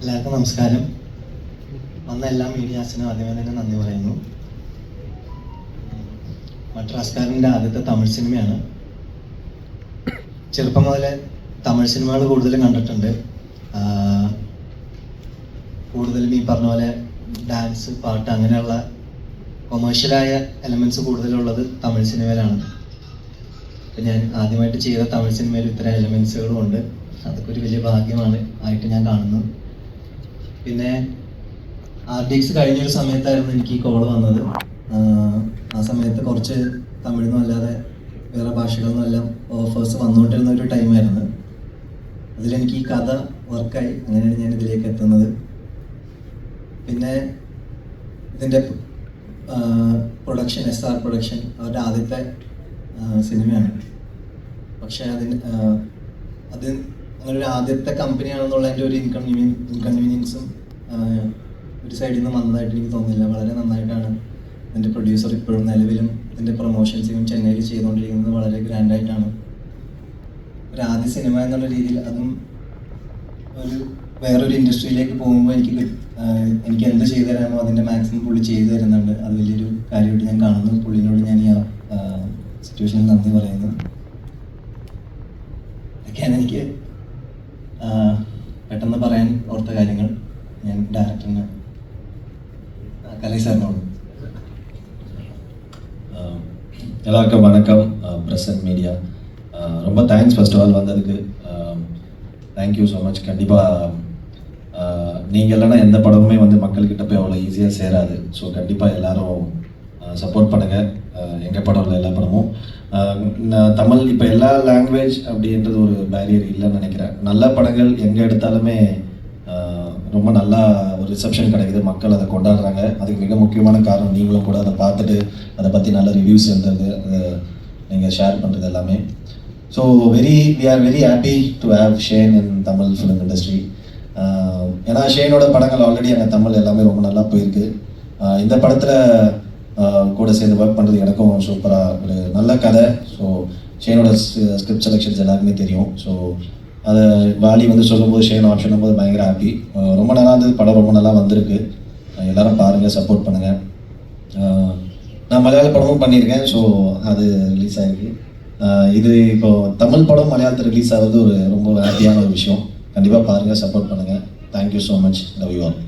എല്ലാവർക്കും നമസ്കാരം. വന്ന എല്ലാ മീഡിയാസിനും ആദ്യമേ തന്നെ നന്ദി പറയുന്നു. മദ്രാസ്കാരന്റെ ആദ്യത്തെ തമിഴ് സിനിമയാണ്. ചെറുപ്പം മുതലേ തമിഴ് സിനിമകൾ കൂടുതലും കണ്ടിട്ടുണ്ട്. കൂടുതലും ഈ പറഞ്ഞ പോലെ ഡാൻസ് പാട്ട് അങ്ങനെയുള്ള കൊമേഴ്ഷ്യലായ എലമെന്റ്സ് കൂടുതലുള്ളത് തമിഴ് സിനിമയിലാണ്. ഇപ്പം ഞാൻ ആദ്യമായിട്ട് ചെയ്ത തമിഴ് സിനിമയിൽ ഇത്ര എലമെൻസുകളും ഉണ്ട്. അതൊക്കെ ഒരു വലിയ ഭാഗ്യമാണ്. ആയിട്ട് ഞാൻ കാണുന്നു. പിന്നെ ആർ ഡി എക്സ് കഴിഞ്ഞൊരു സമയത്തായിരുന്നു എനിക്ക് ഈ കോൾ വന്നത്. ആ സമയത്ത് കുറച്ച് തമിഴ്ന്നും അല്ലാതെ വേറെ ഭാഷകളൊന്നും എല്ലാം ഓഫേഴ്സ് വന്നുകൊണ്ടിരുന്ന ഒരു ടൈമായിരുന്നു അതിലെനിക്ക് ഈ കഥ വർക്കായി അങ്ങനെയാണ് ഞാൻ ഇതിലേക്ക് എത്തുന്നത്. പിന്നെ ഇതിന്റെ പ്രൊഡക്ഷൻ എസ് ആർ പ്രൊഡക്ഷൻ അവരുടെ ആദ്യത്തെ സിനിമയാണ്. പക്ഷേ അതിന് അത് അങ്ങനെ ഒരു ആദ്യത്തെ കമ്പനിയാണെന്നുള്ളതിന്റെ ഒരു ഇൻകൺവീനിയൻ ഇൻകൺവീനിയൻസും ഒരു സൈഡിൽ നിന്ന് വന്നതായിട്ട് എനിക്ക് തോന്നുന്നില്ല. വളരെ നന്നായിട്ടാണ് എന്റെ പ്രൊഡ്യൂസർ ഇപ്പോഴും നിലവിലും ഇതിന്റെ പ്രൊമോഷൻസും ചെന്നൈയിൽ ചെയ്തുകൊണ്ടിരിക്കുന്നത് വളരെ ഗ്രാൻഡായിട്ടാണ് ഒരു ആദ്യ സിനിമ എന്നുള്ള രീതിയിൽ അതും ഒരു വേറൊരു ഇൻഡസ്ട്രിയിലേക്ക് പോകുമ്പോൾ എനിക്ക് എനിക്ക് എന്ത് ചെയ്തു തരാമോ അതിന്റെ മാക്സിമം പുള്ളി ചെയ്തു തരുന്നുണ്ട്. അത് വലിയൊരു കാര്യമായിട്ട് ഞാൻ കാണുന്നു. പുള്ളിനോട് ഞാൻ ഈ സിറ്റുവേഷനിൽ നന്ദി പറയുന്നു ഇതൊക്കെയാണ് എനിക്ക് ആഹ് പെട്ടെന്ന് പറയാൻ ഓർത്ത കാര്യങ്ങൾ ഞാൻ ഡയറക്ടറിന് കലൈ സാറിനോട് ஆஹ் எல்லாருக்கும் வணக்கம் பிரசன்ட் மீடியா ரொம்ப தேங்க்ஸ் ஃபர்ஸ்ட் ஆல் வந்ததுக்கு தேங்க்யூ ஸோ மச் கண்டிப்பாக நீங்கள் இல்லைன்னா எந்த படமுமே வந்து மக்கள்கிட்ட போய் அவ்வளோ ஈஸியாக சேராது ஸோ கண்டிப்பாக எல்லாரும் சப்போர்ட் பண்ணுங்கள் எங்கள் படம் இல்லை எல்லா படமும். தமிழ் இப்போ எல்லா லாங்குவேஜ் அப்படின்றது ஒரு பேரியர் இல்லைன்னு நினைக்கிறேன். நல்ல படங்கள் எங்கே எடுத்தாலுமே ரொம்ப நல்லா ஒரு ரிசப்ஷன் கிடைக்குது. மக்கள் அதை கொண்டாடுறாங்க. அதுக்கு மிக முக்கியமான காரணம் நீங்களும் கூட அதை பார்த்துட்டு அதை பற்றி நல்ல ரிவ்யூஸ் எழுதுறது அதை நீங்கள் ஷேர் பண்ணுறது எல்லாமே. So very we are very happy to have Shane in Tamil film industry ஏன்னா ஷேனோட படங்கள் ஆல்ரெடி எங்கள் தமிழ் எல்லாமே ரொம்ப நல்லா போயிருக்கு. இந்த படத்தில் கூட சேர்ந்து ஒர்க் பண்ணுறது எனக்கும் சூப்பராக ஒரு நல்ல கதை. ஸோ ஷேனோட ஸ்கிரிப்ட் செலெக்ஷன்ஸ் எல்லாருக்குமே தெரியும். ஸோ அதை வாலி வந்து சொல்லும்போது ஷேன் ஆப்ஷன் போது பயங்கர ஹாப்பி ரொம்ப நல்லா இருந்தது. படம் ரொம்ப நல்லா வந்திருக்கு. எல்லாரும் பாருங்கள் சப்போர்ட் பண்ணுங்கள் நான் மலையாள படமும் பண்ணியிருக்கேன். ஸோ அது ரிலீஸ் ஆகிருக்கு இது இப்போ தமிழ் படம் மலையாளத்தில் ரிலீஸ் ஆகிறது ஒரு ரொம்ப ஹாப்பியான ஒரு விஷயம். கண்டிப்பாக பாருங்கள் சப்போர்ட் பண்ணுங்கள் thank you so much love you all